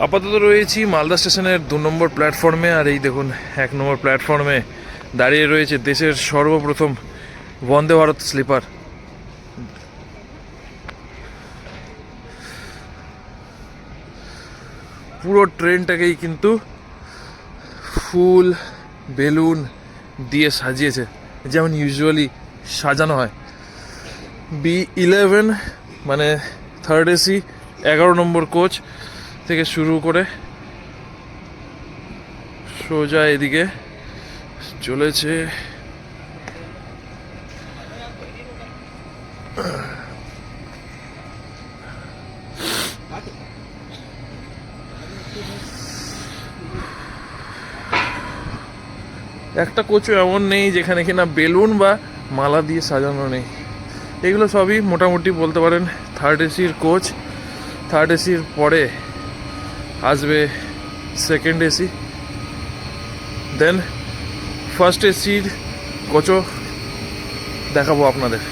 আপাতত রয়েছি মালদা স্টেশনের দু নম্বর প্ল্যাটফর্মে, আর এই দেখুন, এক নম্বর প্ল্যাটফর্মে দাঁড়িয়ে রয়েছে দেশের সর্বপ্রথম বন্দে ভারত স্লিপার। পুরো ট্রেনটাকেই কিন্তু ফুল বেলুন দিয়ে সাজিয়েছে, যেমন ইউজুয়ালি সাজানো হয়। বি ইলেভেন মানে থার্ড এসি, এগারো নম্বর কোচ থেকে শুরু করে সোজা এদিকে চলেছে। একটা কোচও এমন নেই যেখানে কিনা বেলুন বা মালা দিয়ে সাজানো নেই। এগুলো সবই মোটামুটি বলতে পারেন থার্ড এসির কোচ থার্ড এসির পরে আসবে সেকেন্ড এসি দেন ফার্স্ট এসির কোচও দেখাবো আপনাদের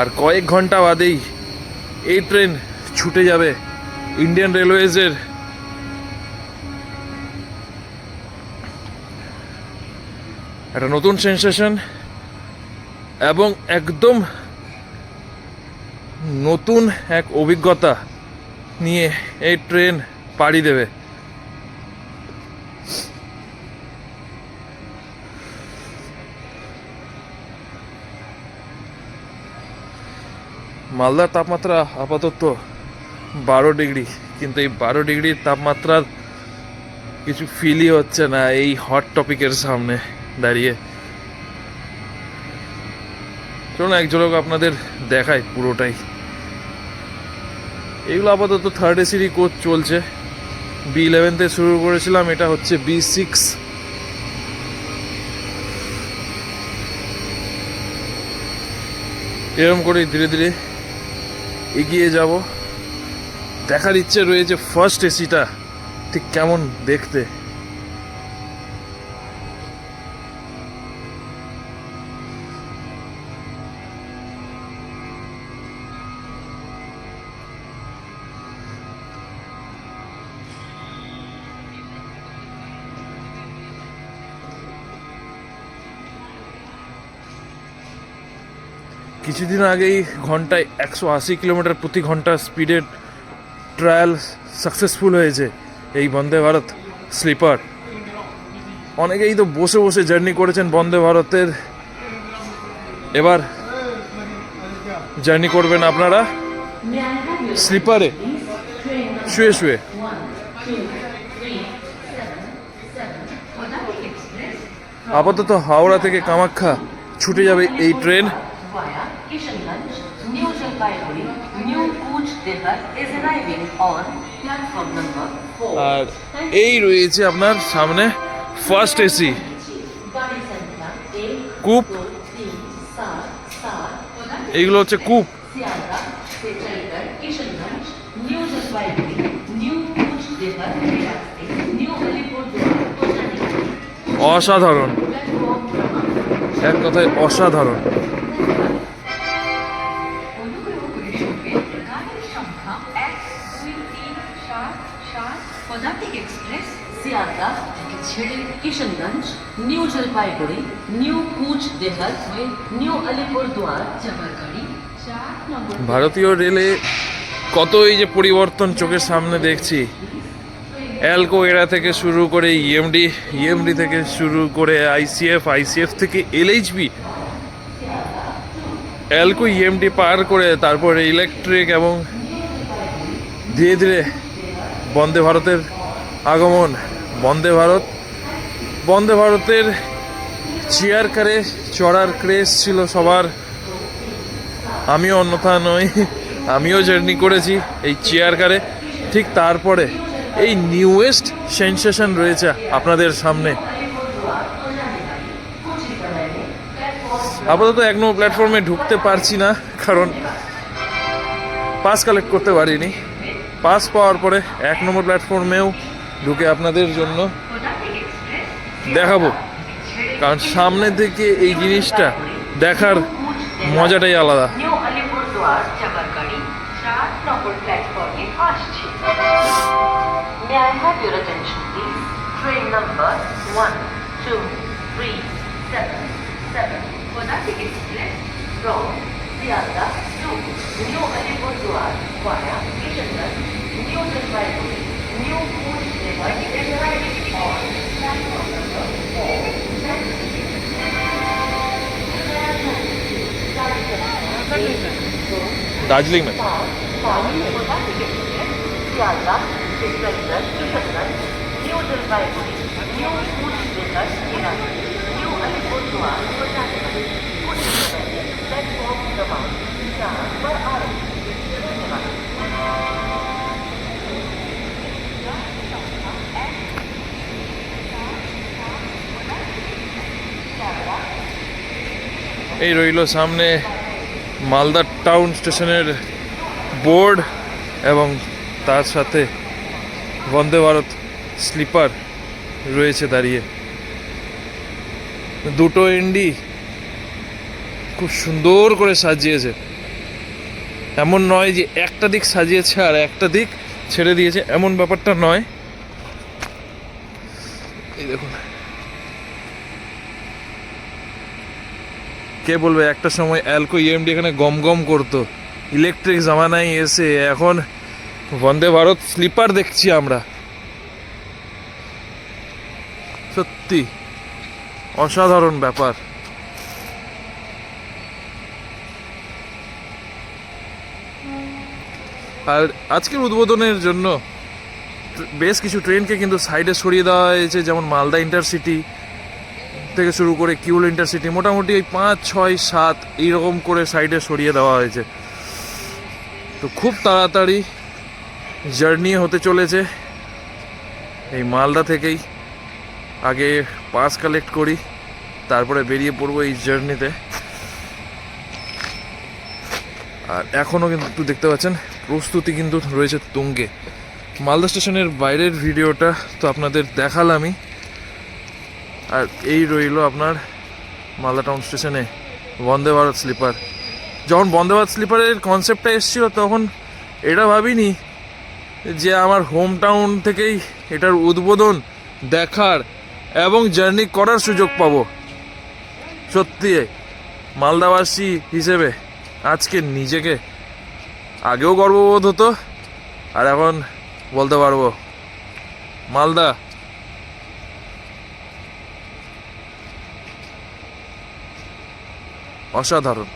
আর কয়েক ঘণ্টা বাদেই এই ট্রেন ছুটে যাবে ইন্ডিয়ান রেলওয়েজের একটা নতুন সেন্সেশন এবং একদম নতুন এক অভিজ্ঞতা নিয়ে এই ট্রেন পাড়ি দেবে। মালদার তাপমাত্রা আপাতত বারো ডিগ্রি, কিন্তু এই বারো ডিগ্রির তাপমাত্রার কিছু ফিলই হচ্ছে না এই হট টপিকের সামনে দাঁড়িয়ে। চলুন এক ঝলক আপনাদের দেখাই পুরোটাই। এগুলো আপাতত থার্ড এসিরই কোচ চলছে। বি ইলেভেনতে শুরু করেছিলাম, এটা হচ্ছে বি সিক্স এরম করেই ধীরে ধীরে এগিয়ে যাব। দেখার ইচ্ছে রয়েছে ফার্স্ট এসিটা ঠিক কেমন দেখতে। কিছুদিন আগেই ঘন্টায় একশো আশি কিলোমিটার প্রতি ঘণ্টা স্পিডের ট্রায়াল সাকসেসফুল হয়েছে এই বন্দে ভারত স্লিপার অনেকেই তো বসে বসে জার্নি করেছেন বন্দে ভারতের। এবার জার্নি করবেন আপনারা স্লিপারে শুয়ে শুয়ে। আপাতত হাওড়া থেকে কামাখ্যা ছুটে যাবে এই ট্রেন আর এই রয়েছে আপনার সামনে ফার্স্ট এসি কূপ এইগুলো হচ্ছে কূপ অসাধারণ। এক কথায় অসাধারণ। সাত এক্সপ্রেস সিয়ালদা থেকে ছেড়ে কিশনগঞ্জ নিউ জলপাইগুড়ি নিউ কুচ হয়ে নিউ আলিপুরদুয়ার যাবার গাড়ি চার নম্বর ভারতীয় রেলে কত এই যে পরিবর্তন চোখের সামনে দেখছি। অ্যালকো এরা থেকে শুরু করে ইএমডি ইএমডি থেকে শুরু করে আইসিএফ আইসিএফ থেকে এলএইচবি। অ্যালকো ইএমডি পার করে তারপরে ইলেকট্রিক এবং ধীরে ধীরে বন্দে ভারতের আগমন, বন্দে ভারত। বন্দে ভারতের চেয়ার কারে চড়ার ক্রেজ ছিল সবার। আমিও অন্যথা নই, আমিও জার্নি করেছি এই চেয়ার কারে। ঠিক তারপরে এই নিউয়েস্ট সেন্সেশন রয়েছে আপনাদের সামনে। আপাতত এক নম্বর প্ল্যাটফর্মে ঢুকতে পারছি না, কারণ পাস কালেক্ট করতে পারিনি। পাস পাওয়ার পরে এক নম্বর প্ল্যাটফর্মেও ঢুকে আপনাদের জন্য দেখাবো। কারণ সামনে থেকে এই জিনিসটা দেখার মজাটাই আলাদা। From Светлана, Дуб, Нью-Репертуар, Мая, Вишенка, Нью-Десвайбури, Нью-Курснева, Эжрайбор, दार्जिलिंग में new Jalpaiguri new Cooch new Alipurduar এই রইল সামনে মালদা টাউন স্টেশনের বোর্ড এবং তার সাথে বন্দে ভারত স্লিপার রয়েছে দাঁড়িয়ে। দুটো এন্ডি খুব সুন্দর করে সাজিয়েছে। এমন নয় যে একটা দিক সাজিয়েছে আর একটা দিক ছেড়ে দিয়েছে, এমন ব্যাপারটা নয়। এই দেখুন। কে বলবে, একটা সময় অ্যালকো ইএমডি এখানে গম গম করতো। ইলেকট্রিক জামানায় এসে এখন বন্দে ভারত স্লিপার দেখছি আমরা। সত্যি, অসাধারণ ব্যাপার। আর আজকের উদ্বোধনের জন্য বেশ কিছু ট্রেনকে কিন্তু সাইডে সরিয়ে দেওয়া হয়েছে, যেমন মালদা ইন্টারসিটি থেকে শুরু করে কিউল ইন্টারসিটি, মোটামুটি ওই পাঁচ, ছয়, সাত এইরকম করে সাইডে সরিয়ে দেওয়া হয়েছে। তো খুব তাড়াতাড়ি জার্নি হতে চলেছে। এই মালদা থেকেই আগে পাস কালেক্ট করি, তারপরে বেরিয়ে পড়ব এই জার্নিতে। আর এখনও কিন্তু দেখতে পাচ্ছেন প্রস্তুতি কিন্তু রয়েছে তুঙ্গে। মালদা স্টেশনের বাইরের ভিডিওটা তো আপনাদের দেখালামই। আর এই রইল আপনার মালদা টাউন স্টেশনে বন্দে ভারত স্লিপার। যখন বন্দে ভারত স্লিপারের কনসেপ্টটা এসেছিল, তখন এটা ভাবিনি যে আমার হোম টাউন থেকেই এটার উদ্বোধন দেখার এবং জার্নি করার সুযোগ পাবো। সত্যি মালদাবাসী হিসেবে আজকে নিজেকে আগেও গর্ববোধ হতো আর এখন বলতে পারব। মালদা। অসাধারণ।